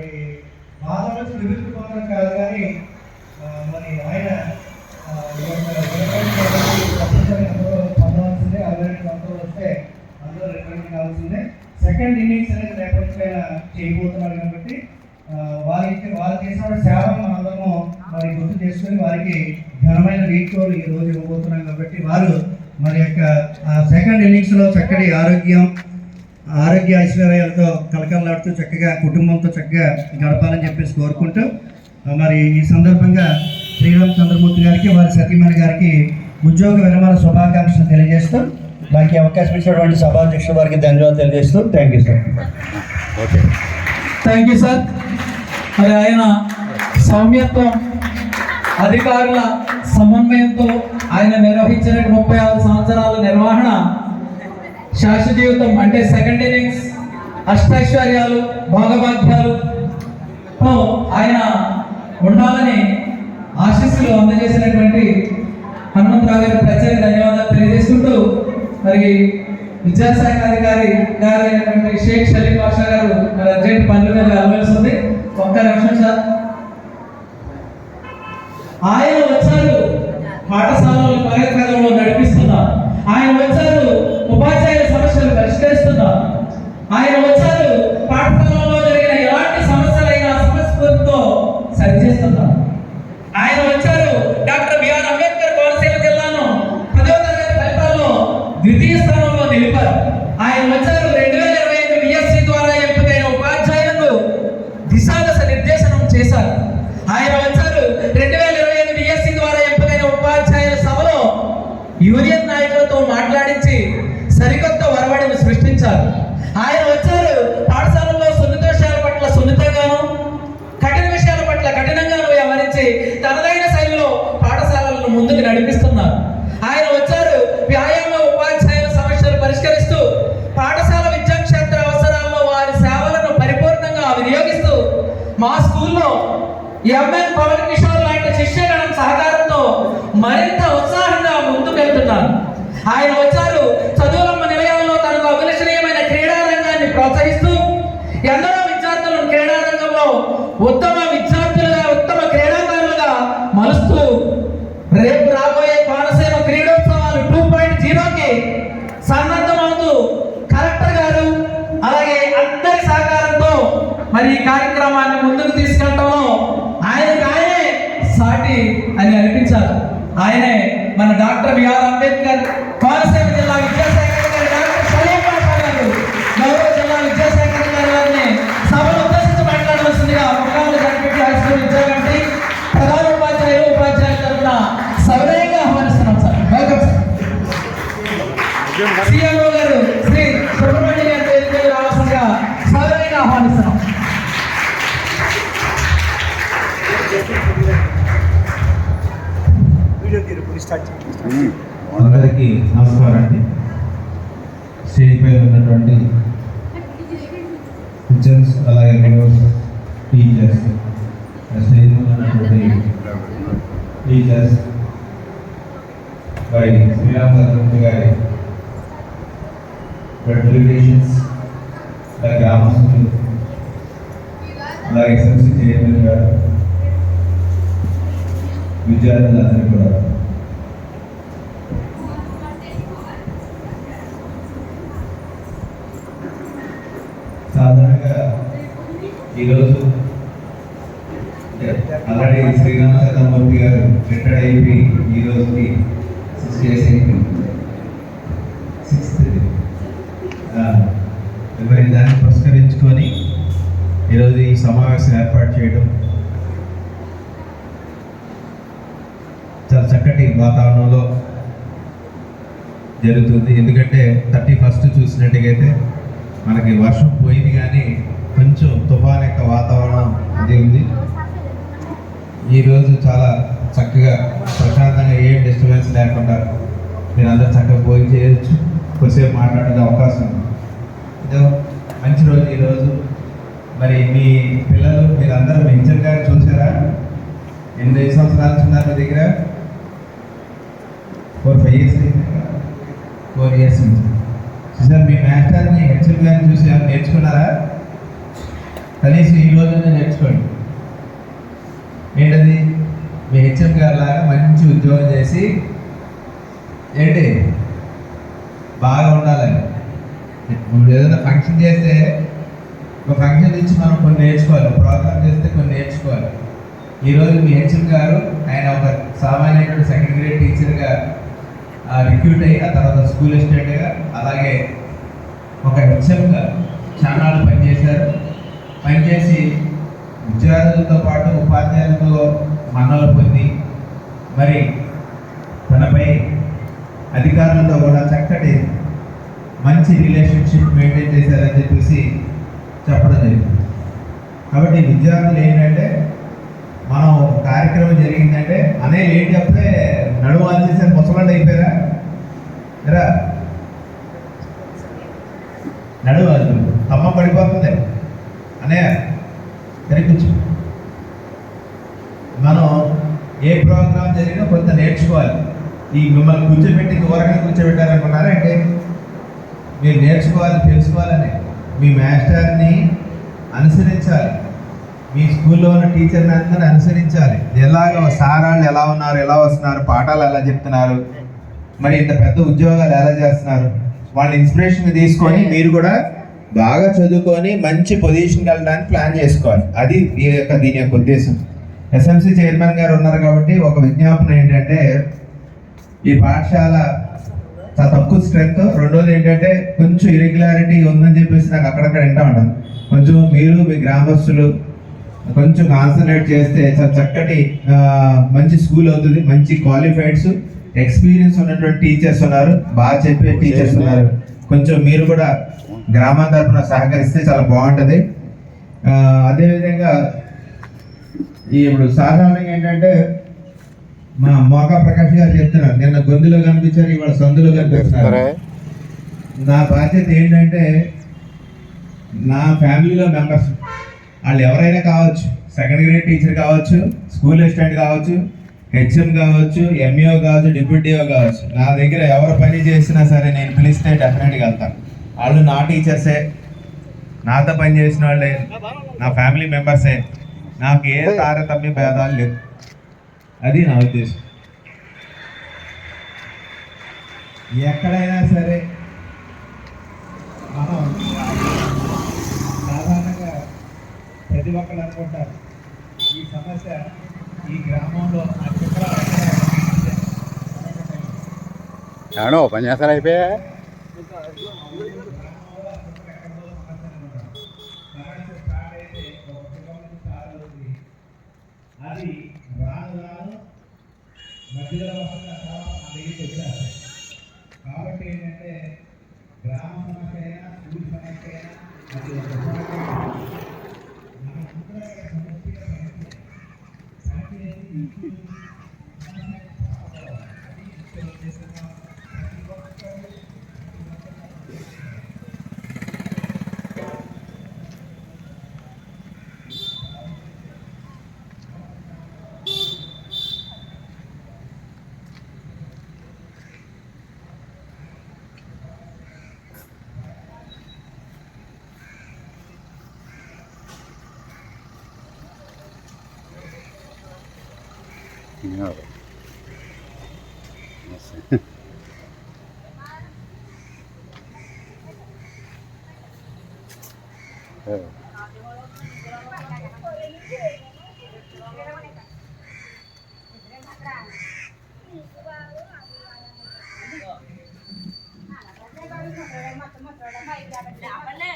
మరి బాధ నుంచి విరుచుకుపోవడం కాదు కానీ మరి ఆయన ఆ, ఈ యొక్క పొందవలసిందే వస్తే అందరూ రిటైర్మెంట్ కావాల్సిందే. సెకండ్ ఇన్నింగ్స్ అనేది రేపటి పైన చేయబోతున్నారు కాబట్టి వారికి వారు చేసిన సేవలను అందరము మరి గుర్తు చేసుకొని వారికి ఘనమైన వీడ్కోలు ఈ రోజు ఇవ్వబోతున్నాం కాబట్టి వారు మరి యొక్క సెకండ్ ఇన్నింగ్స్లో చక్కటి ఆరోగ్యం ఆరోగ్య ఐశ్వర్యాలతో కలకలలాడుతూ చక్కగా కుటుంబంతో చక్కగా గడపాలని చెప్పేసి కోరుకుంటూ మరి ఈ సందర్భంగా శ్రీరామ్ చంద్రమూర్తి గారికి వారి సతీమణి గారికి ఉద్యోగ విరమణ శుభాకాంక్షలు తెలియజేస్తూ నాకు అవకాశం ఇచ్చినటువంటి సభాధ్యక్షుడు వారికి ధన్యవాదాలు తెలియజేస్తూ thank you sir okay. Thank you sir మరి ఆయన సౌమ్యత్వం అధికారుల సమన్వయంతో ఆయన నిర్వహించిన ముప్పై ఆరు సంవత్సరాల నిర్వహణ శాశ్వత జీవితం అంటే సెకండ్ ఇన్నింగ్స్ అష్టైశ్వర్యాలు భోగభాగ్యాలు. ఆయన ఉండాలని ఆశీస్సులు అందజేసినటువంటి హనుమంతరావు గారి ప్రత్యేక ధన్యవాదాలు తెలియజేసుకుంటూ మరి విద్యాశాఖ అధికారి గారు అయినటువంటి షేక్ షలీం పాషా గారు మరి అర్జెంట్ పనుల మీద వెళ్ళవలసి ఉంది ఒక్క నిమిషం సార్. ఆయన వచ్చారు పాఠశాలలో కార్యక్రమంలో నడిపిస్తున్నారు. ఆయన వచ్చారు ఆయన వచ్చారు పాఠశాలలో ఉత్తమ విద్యార్థులుగా ఉత్తమ క్రీడాకారులుగా మలుస్తూ రేపు రాబోయే కోనసీమ క్రీడోత్సవాలు టూ పాయింట్ జీరోకి సన్నద్ధమవుతూ కలెక్టర్ గారు అలాగే అందరి సహకారంతో మరి ఈ కార్యక్రమాన్ని ముందుకు తీసుకెళ్ళడంలో ఆయనకు ఆయనే సాటి అని అనిపించారు. ఆయనే మన doctor BR Ambedkar teachers stage మీద ఉన్నటువంటి టీచర్స్ మరి శ్రీరామ్ చంద్రమూర్తి గారి రెప్యుటేషన్స్ అలాగే గ్రామస్తులు అలాగే ఎస్ఎంసీ చైర్మన్ గారు విద్యార్థులందరూ కూడా సాధారణంగా ఈరోజు అలాగే శ్రీరామ చంద్రమూర్తి గారు రిటైర్డ్ అయిపోయి ఈ రోజుకి సిక్స్ ఇయర్స్ అయిపోయింది సిక్స్త్ మరి దాన్ని పురస్కరించుకొని ఈరోజు ఈ సమావేశం ఏర్పాటు చేయడం చాలా చక్కటి వాతావరణంలో జరుగుతుంది. ఎందుకంటే థర్టీ ఫస్ట్ చూసినట్టుగైతే మనకి వర్షం పోయింది కానీ కొంచెం తుఫాన్ యొక్క వాతావరణం అది ఉంది. ఈరోజు చాలా చక్కగా ప్రశాంతంగా ఏ డిస్టర్బెన్స్ లేకుండా మీరు అందరూ చక్కగా భోజనం చేయొచ్చు. కొద్దిసేపు మాట్లాడే అవకాశం ఉంది. ఇదో మంచి రోజు ఈరోజు మరి మీ పిల్లలు మీరు అందరూ గారు చూసారా? ఎనిమిది సంవత్సరాలు ఉన్నారు మీ దగ్గర four five years four years నుంచి. సార్ మీ మాస్టర్ని హెచ్ఎల్ గారిని చూసి నేర్చుకున్నారా? కనీసం ఈ నేను నేర్చుకోండి. ఏంటది? మీ హెచ్ఎం గారు లాగా మంచి ఉద్యోగం చేసి ఏంటి? బాగా ఉండాలని. ఇప్పుడు ఏదైనా ఫంక్షన్ చేస్తే ఒక ఫంక్షన్ నుంచి మనం కొన్ని నేర్చుకోవాలి ప్రోగ్రామ్ చేస్తే కొన్ని నేర్చుకోవాలి. ఈరోజు మీ హెచ్ఎం గారు ఆయన ఒక సామాన్యటువంటి సెకండ్ గ్రేడ్ టీచర్గా రిక్రూట్ అయ్యి ఆ తర్వాత స్కూల్ అసిస్టెంట్గా అలాగే ఒక హెచ్ఎంగా చాలా పనిచేశారు. పనిచేసి విద్యార్థులతో పాటు ఉపాధ్యాయులతో మన్నలు పొంది మరి తనపై అధికారులతో కూడా చక్కటి మంచి రిలేషన్షిప్ మెయింటైన్ చేశారని చెప్పేసి చెప్పడం జరిగింది. కాబట్టి విద్యార్థులు ఏంటంటే మనం కార్యక్రమం జరిగిందంటే అనే ఏంటి చెప్తే నడుము అంచేసారు ముసలండి అయిపోయారా? ఎరా? నడుము అది తమ్మ పడిపోతుంది. అనే సరే మనం ఏ ప్రోగ్రామ్ జరిగినా కొంత నేర్చుకోవాలి. ఈ మిమ్మల్ని కూర్చోబెట్టి దూరంగా కూర్చోబెట్టారనుకున్నారా అంటే మీరు నేర్చుకోవాలి తెలుసుకోవాలని. మీ మాస్టర్ని అనుసరించాలి. మీ స్కూల్లో ఉన్న టీచర్ని అందరిని అనుసరించాలి. ఎలాగ సారాళ్ళు ఎలా ఉన్నారు ఎలా వస్తున్నారు పాఠాలు ఎలా చెప్తున్నారు మరి ఇంత పెద్ద ఉద్యోగాలు ఎలా చేస్తున్నారు వాళ్ళ ఇన్స్పిరేషన్ తీసుకొని మీరు కూడా బాగా చదువుకొని మంచి పొజిషన్కి వెళ్ళడానికి ప్లాన్ చేసుకోవాలి. అది ఈ యొక్క దీని యొక్క ఉద్దేశం. ఎస్ఎంసి చైర్మన్ గారు ఉన్నారు కాబట్టి ఒక విజ్ఞాపన ఏంటంటే ఈ పాఠశాల చాలా తక్కువ స్ట్రెంత్ రెండోది ఏంటంటే కొంచెం ఇరెగ్యులారిటీ ఉందని చెప్పేసి నాకు అక్కడక్కడ వింటా ఉంటాను. కొంచెం మీరు మీ గ్రామస్తులు కొంచెం కాన్సన్ట్రేట్ చేస్తే చాలా చక్కటి మంచి స్కూల్ అవుతుంది మంచి క్వాలిఫైడ్స్ ఎక్స్పీరియన్స్ ఉన్నటువంటి టీచర్స్ ఉన్నారు. బాగా చెప్పే టీచర్స్ ఉన్నారు. కొంచెం మీరు కూడా గ్రామం తరపున సహకరిస్తే చాలా బాగుంటుంది. అదేవిధంగా ఈ ఇప్పుడు సాధారణంగా ఏంటంటే మా మోకా ప్రకాష్ గారు చెప్తున్నారు. నిన్న గొంతులో కనిపించారు ఇవాళ సందులో కనిపిస్తున్నారు. నా బాధ్యత ఏంటంటే నా ఫ్యామిలీలో మెంబర్స్ వాళ్ళు ఎవరైనా కావచ్చు సెకండ్ గ్రేడ్ టీచర్ కావచ్చు స్కూల్ అసిస్టెంట్ కావచ్చు హెచ్ఎం కావచ్చు ఎంఈఓ కావచ్చు డిప్యూటీఓ కావచ్చు. నా దగ్గర ఎవరు పని చేసినా సరే నేను పిలిస్తే డెఫినెట్గా వెళ్తాను. వాళ్ళు నా టీచర్సే నాతో పని చేసిన వాళ్ళే నా ఫ్యామిలీ మెంబర్సే నాకు ఏ తారతమ్య భేదాలు లేవు. అది నా ఉద్దేశం. ఎక్కడైనా సరే మనం సాధారణంగా ప్రతి ఒక్కరు అనుకుంటారు ఈ సమస్య ఏమన్నా ఉపన్యాసాలు అయిపోయా అది రాను రాను మధ్యలో కాబట్టి ఏంటంటే గ్రామ సమస్య అయినా స్కూల్ సమస్య అయినా అది ఒక సమస్య Mm-hmm. senhora. Nossa. É. આપણને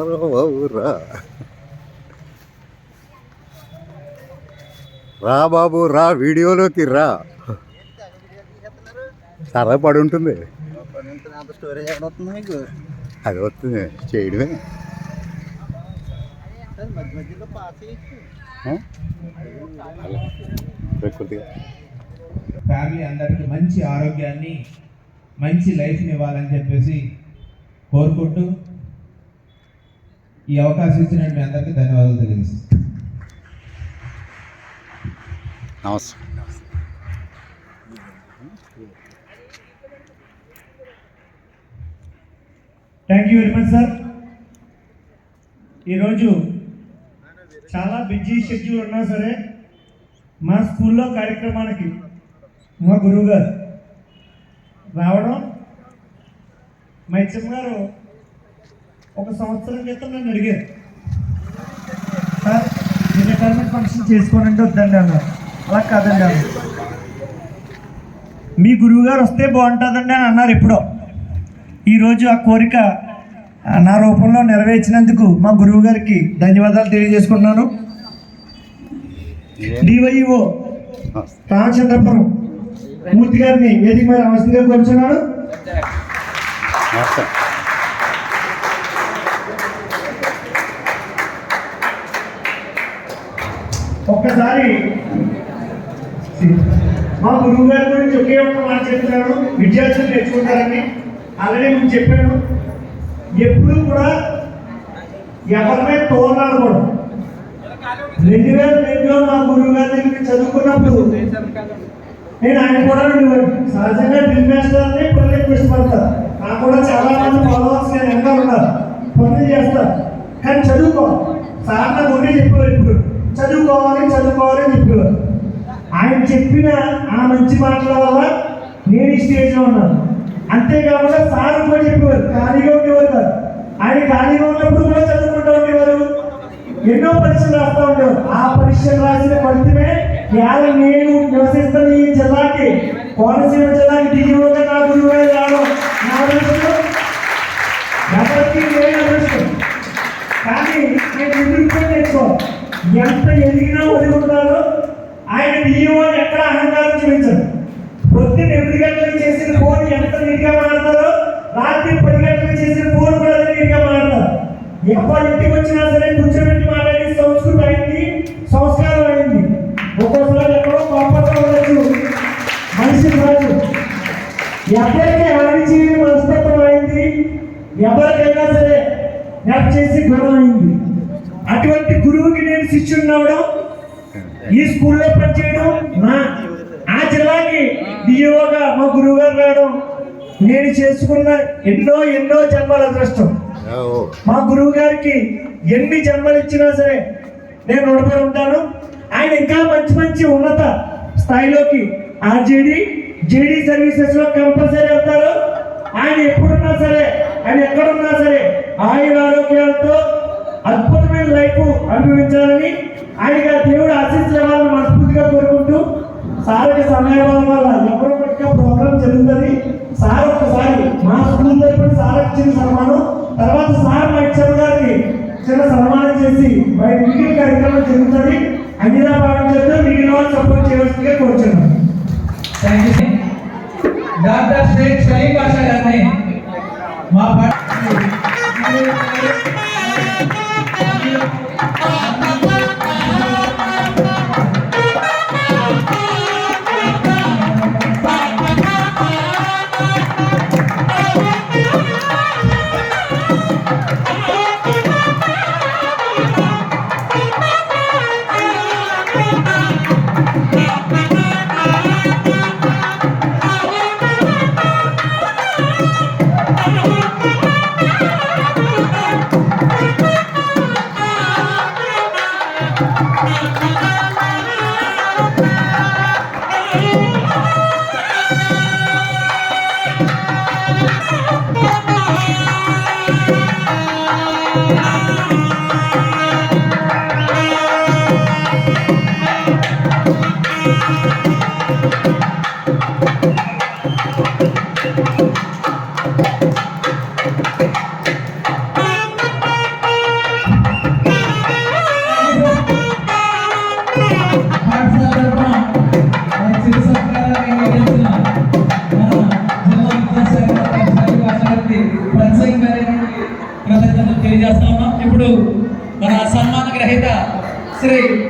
రా రా బాబు రా వీడియోలోకి రా. సరదా పడి ఉంటుంది అది వస్తుంది చేయడమే. మధ్య ప్రకృతిగా ఫ్యామిలీ అందరికీ మంచి ఆరోగ్యాన్ని మంచి లైఫ్ని ఇవ్వాలని చెప్పేసి కోరుకుంటూ ఈ అవకాశం ఇచ్చిన మీ అందరికీ ధన్యవాదాలు తెలియజేస్తాను నమస్తే. Thank you very much sir ఈరోజు చాలా బిజీ షెడ్యూల్ ఉన్నా సరే మా స్కూల్లో కార్యక్రమానికి మా గురువు గారు రావడం మా హెచ్ఎం గారు ఒక సంవత్సరం క్రితం నన్ను అడిగారు. సార్ నేను రిటైర్మెంట్ ఫంక్షన్ చేసుకోనంటే వద్దండి అన్నారు. అలా కాదండి అన్నారు. మీ గురువు గారు వస్తే బాగుంటుందండి అని అన్నారు ఎప్పుడో. ఈరోజు ఆ కోరిక నా రూపంలో నెరవేర్చినందుకు మా గురువు గారికి ధన్యవాదాలు తెలియజేసుకుంటున్నాను. డివైఓ రామచంద్రపురం మూర్తి గారిని వేదిక మీద అవసరంగా కూర్చున్నాను ఒక్కసారి మా గురువు గారి గురించి ఒకే ఒక్క మాట చెప్తున్నాను. విద్యార్థులు నేర్చుకుంటారని. ఆల్రెడీ నేను చెప్పాను. ఎప్పుడు కూడా ఎవరిపై తోలాడకూడదు రెండు వేల రెండులో మా గురువు గారి దగ్గరికి చదువుకున్నప్పుడు నేను ఆయన కూడా ఉండేవాడిని సహజంగా డ్రిల్ మాస్టర్ని పనులు ఇష్టపడతారు నాకు కూడా చాలా మంది ఫాలోవర్స్ నేను ఎంత ఉన్నారు. పనులు చేస్తారు. కానీ చదువుకో. సార్ నాకు ఒకటే చెప్పేవారు ఇప్పుడు. చదువుకోవాలి చదువుకోవాలి చెప్పేవారు. ఆయన చెప్పిన ఆ మంచి మాటల వల్ల నేను ఈ స్టేజ్లో ఉన్నాను. అంతేకాకుండా సార్ కూడా చెప్పేవారు ఖాళీగా ఉండేవారు కాదు. ఆయన ఖాళీగా ఉన్నప్పుడు కూడా చదువుకుంటూ ఉండేవారు. ఎన్నో పరీక్షలు రాస్తూ ఉండేవారు. ఆ పరీక్షలు రాసిన ఫలితమే ఇవాళ నేను నివసిస్తున్న ఈ జిల్లాకి కోనసీమ జిల్లాకి దిగువగా నా గురువు రావడం నా అదృష్టం. ఎవరికి అదృష్టం. కానీ నేను ఎదుర్కొని నేర్చుకో ఎంత ఎదిగినా వదులుకుంటారో ఆయన డిఓని ఎక్కడ అహంకారం చూపించరు. పొద్దున్న ఎనిమిది గంటలకు చేసిన ఫోన్ ఎంత నీట్గా మాడతారో రాత్రి పది గంటలకు చేసిన ఫోన్ కూడా అదే నీట్గా మాడతారు ఎవరు ఇంటికి వచ్చినా సరే కూర్చోబెట్టి మాట్లాడి సంస్కృతి అయింది సంస్కారం అయింది. ఒక్కోసారి ఎక్కడో కోపంగా ఉండొచ్చు. మనిషి రాదు ఎవరికి హాని చేయని మనస్తత్వం అయింది ఎవరికైనా సరే హెల్ప్ చేసి గుణం అయింది. అటువంటి గురువుకి నేను శిష్యుడిని అవడం ఈ స్కూల్లో పనిచేయడం నా ఆ జిల్లాకి డిఓగా మా గురువు గారు రావడం నేను చేసుకున్న ఎన్నో ఎన్నో జన్మల అదృష్టం. మా గురువు గారికి ఎన్ని జన్మలు ఇచ్చినా సరే నేను రుణపడి ఉంటాను. ఆయన ఇంకా మంచి మంచి ఉన్నత స్థాయిలోకి ఆర్జేడి జేడి సర్వీసెస్లో కంపల్సరీ వెళ్తారు. ఆయన ఎప్పుడున్నా సరే ఆయన ఎక్కడున్నా సరే ఆయన ఆరోగ్యాలతో అద్భుతమైన లైఫ్ అనుభవించాలని ఆయనకి దేవుడు ఆశీస్సులు మనస్ఫూర్తిగా కోరుకుంటూ సార్కి సమయాభావం వల్ల ఎవరో ఒకటిగా ప్రోగ్రామ్ జరుగుతుంది సార్ ఒకసారి మా స్కూల్ తరపున సార్ ఇచ్చిన సన్మానం తర్వాత సార్ మా ఇచ్చారు గారికి చిన్న సన్మానం చేసి మరి మీటింగ్ కార్యక్రమం జరుగుతుంది. అంజనా భావించద్దు మిగిలిన వాళ్ళు సపోర్ట్ చేయవలసిందిగా కోరుచున్నాను. Thank you doctor Shaik Sharif Basha గారిని మా పా- श्री